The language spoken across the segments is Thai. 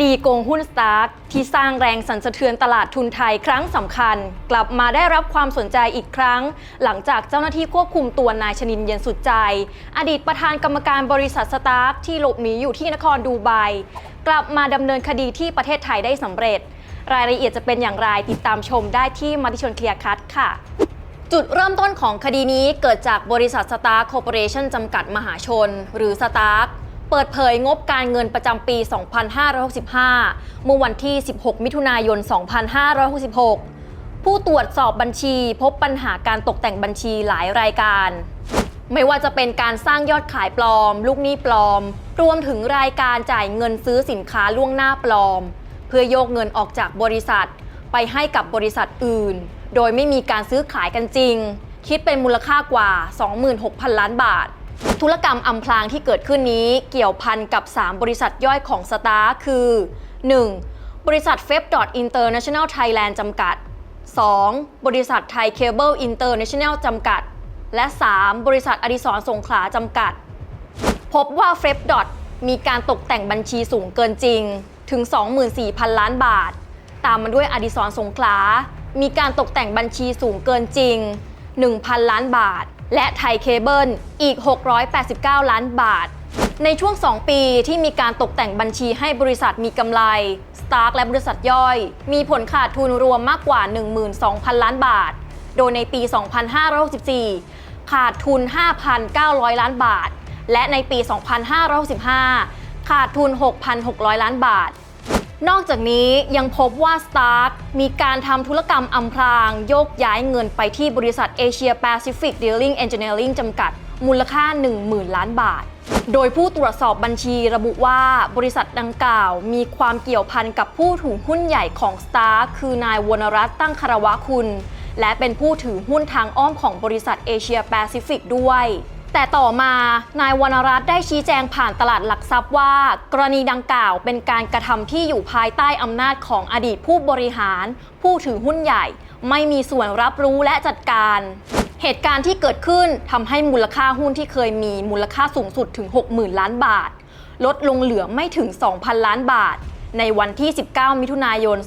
ดีโกงหุ้นสตาร์ทที่สร้างแรงสั่นสะเทือนตลาดทุนไทยครั้งสำคัญ กลับมาได้รับความสนใจอีกครั้ง หลังจากเจ้าหน้าที่ควบคุมตัวนายชนินเย็นสุดใจ อดีตประธานกรรมการบริษัทสตาร์ทที่หลบหนีอยู่ที่นครดูไบกลับมาดำเนินคดีที่ประเทศไทยได้สำเร็จ รายละเอียดจะเป็นอย่างไรติดตามชมได้ที่มติชนเคลียร์คัทค่ะจุดเริ่มต้นของคดีนี้เกิดจากบริษัทสตาร์คอร์ปอเรชั่นจำกัดมหาชน หรือสตาร์ เปิดเผยงบการเงินประจำปี 2565 เมื่อวันที่ 16 มิถุนายน 2566 ผู้ตรวจสอบบัญชีพบปัญหาการตกแต่งบัญชีหลายรายการ ไม่ว่าจะเป็นการสร้างยอดขายปลอม ลูกหนี้ปลอม รวมถึงรายการจ่ายเงินซื้อสินค้าล่วงหน้าปลอม เพื่อโยกเงินออกจากบริษัท ไปให้กับบริษัทอื่น โดยไม่มีการซื้อขายกันจริง คิดเป็นมูลค่ากว่า 26,000 ล้านบาท ธุรกรรมอำพรางที่เกิดขึ้นนี้เกี่ยวพันกับ 3 บริษัทย่อยของสตาร์คือ 1. บริษัท f e b International Thailand จำกัด 2. บริษัทไทยเคเบิลอินเตอร์เนชั่นแนลจำกัด และ 3. บริษัทอดิศรสงขลาจำกัด พบว่า f r e p d o t มีการตกแต่งบัญชีสูงเกินจริงถึง 24,000 ล้านบาท ตามมาด้วยอดิศรสงขลา มีการตกแต่งบัญชีสูงเกินจริง 1,000 ล้านบาท และไทยเคเบิลอีก 689 ล้านบาท ในช่วง 2 ปีที่มีการตกแต่งบัญชีให้บริษัทมีกำไร Stark และบริษัทย่อย มีผลขาดทุนรวมมากกว่า 12,000 ล้านบาท โดยในปี 2564 ขาดทุน 5,900 ล้านบาท และในปี 2565 ขาดทุน 6,600 ล้านบาท นอกจากนี้ยังพบว่า Stark มีการทำธุรกรรมอำพรางโยกย้ายเงินไปที่บริษัท Asia Pacific Dealing Engineering จำกัด มูลค่า 10,000 ล้านบาท โดยผู้ตรวจสอบบัญชีระบุว่าบริษัทดังกล่าว มีความเกี่ยวพันกับผู้ถือหุ้นใหญ่ของ Stark คือนายวรรัตน์ตั้งคารวะคุณ และเป็นผู้ถือหุ้นทางอ้อมของบริษัทเอเชียแปซิฟิกด้วย แต่ต่อมา นายวรรณรัตน์ได้ชี้แจงผ่านตลาดหลักทรัพย์ว่า กรณีดังกล่าวเป็นการกระทำที่อยู่ภายใต้อำนาจของอดีตผู้บริหาร ผู้ถือหุ้นใหญ่ ไม่มีส่วนรับรู้และจัดการ เหตุการณ์ที่เกิดขึ้นทำให้มูลค่าหุ้นที่เคยมีมูลค่าสูงสุดถึง 60,000 ล้านบาท ลดลงเหลือไม่ถึง 2,000 ล้านบาท ในวันที่ 19 มิถุนายน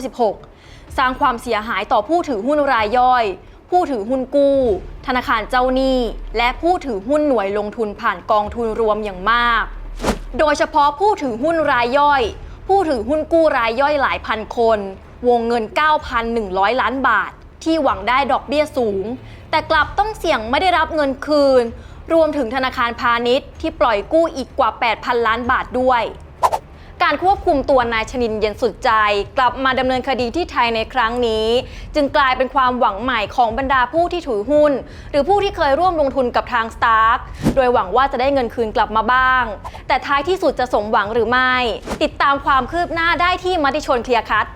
2566 สร้างความเสียหายต่อผู้ถือหุ้นรายย่อย ผู้ถือหุ้นกู้ ธนาคารเจ้าหนี้ และผู้ถือหุ้นหน่วยลงทุนผ่านกองทุนรวมอย่างมาก โดยเฉพาะผู้ถือหุ้นรายย่อย ผู้ถือหุ้นกู้รายย่อยหลายพันคน วงเงิน 9,100 ล้านบาท ที่หวังได้ดอกเบี้ยสูง แต่กลับต้องเสี่ยงไม่ได้รับเงินคืน รวมถึงธนาคารพาณิชย์ที่ปล่อยกู้อีกกว่า 8,000 ล้านบาทด้วย การควบคุมตัวนายชนินเย็นสุดใจ กลับมาดำเนินคดีที่ไทยในครั้งนี้ จึงกลายเป็นความหวังใหม่ของบรรดาผู้ที่ถือหุ้น หรือผู้ที่เคยร่วมลงทุนกับทาง Stark โดยหวังว่าจะได้เงินคืนกลับมาบ้าง แต่ท้ายที่สุดจะสมหวังหรือไม่ ติดตามความคืบหน้าได้ที่มติชนเคลียร์คัท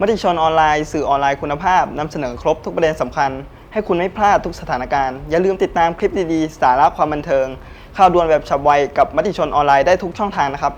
มติชนออนไลน์สื่อออนไลน์คุณภาพนำเสนอครบทุกประเด็นสำคัญ ให้คุณไม่พลาดทุกสถานการณ์ อย่าลืมติดตามคลิปดีๆ สาระความบันเทิงข่าวด่วนแบบฉับไวกับมติชนออนไลน์ได้ทุกช่องทางนะครับ